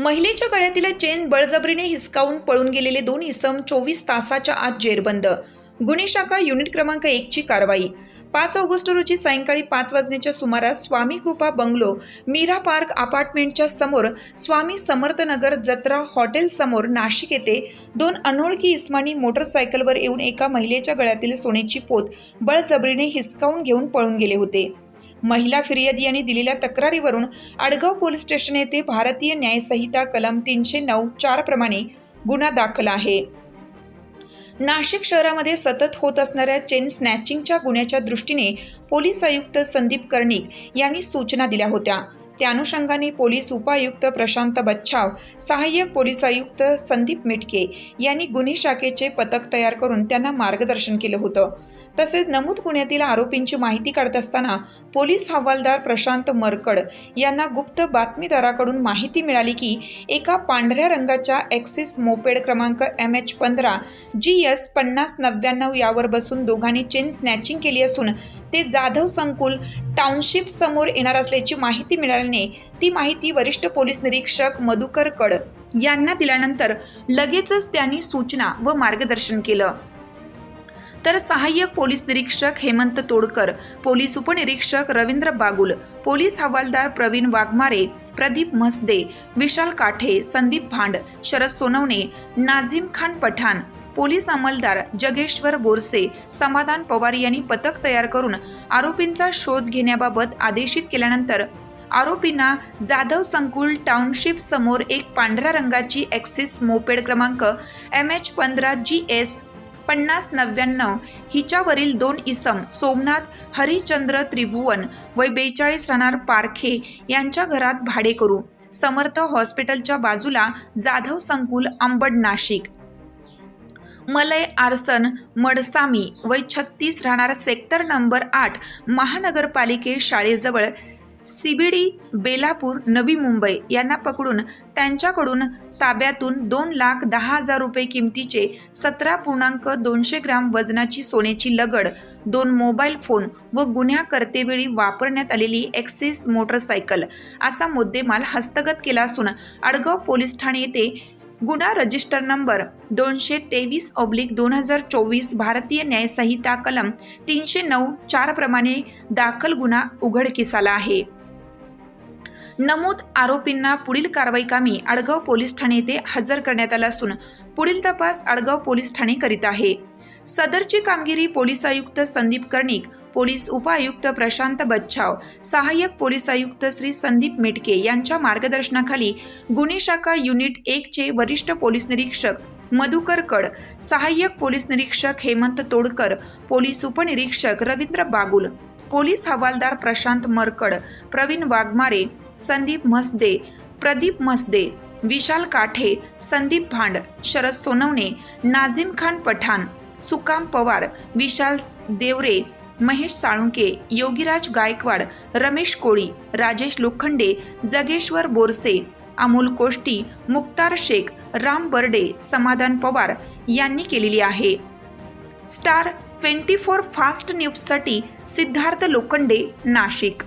महिलेच्या गळ्यातील चेन बळजबरीने हिसकावून पळून गेलेले दोन इसम चोवीस तासाच्या आत जेरबंद. गुन्हे शाखा युनिट क्रमांक एकची कारवाई. पाच ऑगस्ट रोजी सायंकाळी पाच वाजण्याच्या सुमारास स्वामी कृपा बंगलो मीरा पार्क अपार्टमेंटच्या समोर स्वामी समर्थनगर जत्रा हॉटेलसमोर नाशिक येथे दोन अनोळखी इस्मानी मोटरसायकलवर येऊन एका महिलेच्या गळ्यातील सोन्याची पोत बळजबरीने हिसकावून घेऊन पळून गेले होते. महिला फिर्यादी यांनी दिलेल्या तक्रारीवरून आडगाव पोलीस स्टेशन येथे भारतीय न्यायसंहिता कलम तीनशे नऊ चार प्रमाणे गुन्हा दाखल आहे. नाशिक शहरामध्ये सतत होत असणाऱ्या चेन स्नॅचिंगच्या गुन्ह्याच्या दृष्टीने पोलीस आयुक्त संदीप कर्णिक यांनी सूचना दिल्या होत्या. त्या अनुषंगाने पोलीस उपायुक्त प्रशांत बच्छाव सहाय्यक पोलीस आयुक्त संदीप मिटके यांनी गुन्हे शाखेचे पथक तयार करून त्यांना मार्गदर्शन केलं होतं. तसेच नमूद गुन्ह्यातील आरोपींची माहिती काढत असताना पोलीस हवालदार प्रशांत मरकड यांना गुप्त बातमीदाराकडून माहिती मिळाली की एका पांढऱ्या रंगाच्या ॲक्सिस मोपेड क्रमांक एम एच पंधरा जी एस पन्नास नव्याण्णव यावर बसून दोघांनी चेन स्नॅचिंग केली असून ते जाधव संकुल टाउनशिप समोर येणार असल्याची माहिती मिळाल्याने ती माहिती वरिष्ठ पोलीस निरीक्षक मधुकर कड यांना दिल्यानंतर लगेचच त्यांनी सूचना व मार्गदर्शन केलं. तर सहाय्यक पोलीस निरीक्षक हेमंत तोडकर पोलीस उपनिरीक्षक रवींद्र बागुल पोलीस हवालदार प्रवीण वाघमारे प्रदीप म्हसदे विशाल काठे संदीप भांड शरद सोनवणे नाझीम खान पठाण पोलीस अंमलदार जगेश्वर बोरसे समाधान पवार यांनी पथक तयार करून आरोपींचा शोध घेण्याबाबत आदेशित केल्यानंतर आरोपींना जाधव संकुल टाउनशिप समोर एक पांढऱ्या रंगाची ॲक्सिस मोपेड क्रमांक एम एच पंधरा जी एस पन्नास नव्याण्णव हिच्यावरील दोन इसम सोमनाथ हरिचंद्र त्रिभुवन वय बेचाळीस राहणार पारखे यांच्या घरात भाडे करू समर्थ हॉस्पिटलच्या बाजूला जाधव संकुल अंबड नाशिक. मलय आरसन मडसामी वय छत्तीस राहणार सेक्टर नंबर आठ महानगरपालिके शाळेजवळ सीबीडी बेलापूर नवी मुंबई यांना पकडून त्यांच्याकडून ताब्यातून दोन लाख दहा हजार रुपये किमतीचे सतरा पूर्णांक दोनशे ग्राम वजनाची सोन्याची लगड दोन मोबाईल फोन व गुन्ह्या करतेवेळी वापरण्यात आलेली एक्सेस मोटरसायकल असा मुद्देमाल हस्तगत केला असून आडगाव पोलीस ठाणे येथे गुन्हा रजिस्टर नंबर दोनशे तेवीस ऑब्लिक दोन हजार चोवीस भारतीय न्यायसंहिता कलम तीनशे नऊ चारप्रमाणे दाखल गुन्हा उघडकीस आला आहे. नमूद आरोपींना पुढील कारवाई कामी आडगाव पोलीस ठाणे येथे हजर करण्यात आला असून पुढील तपास आडगाव पोलीस ठाणे करीत आहे. सदरची कामगिरी पोलीस आयुक्त संदीप कर्णिक पोलीस उपआयुक्त प्रशांत बच्छाव सहाय्यक पोलीस आयुक्त श्री संदीप मेटके यांच्या मार्गदर्शनाखाली गुन्हे शाखा युनिट एकचे वरिष्ठ पोलीस निरीक्षक मधुकर कड सहाय्यक पोलीस निरीक्षक हेमंत तोडकर पोलीस उपनिरीक्षक रवींद्र बागुल पोलीस हवालदार प्रशांत मरकड प्रवीण वाघमारे संदीप म्हसदे प्रदीप म्हसदे विशाल काठे संदीप भांड शरद सोनवणे नाझीम खान पठाण सुकाम पवार विशाल देवरे महेश साळुंके योगीराज गायकवाड रमेश कोळी राजेश लोखंडे जगेश्वर बोरसे अमोल कोष्टी मुक्तार शेख राम बर्डे समाधान पवार यांनी केलेली आहे. स्टार ट्वेंटी फोर फास्ट न्यूजसाठी सिद्धार्थ लोखंडे नाशिक.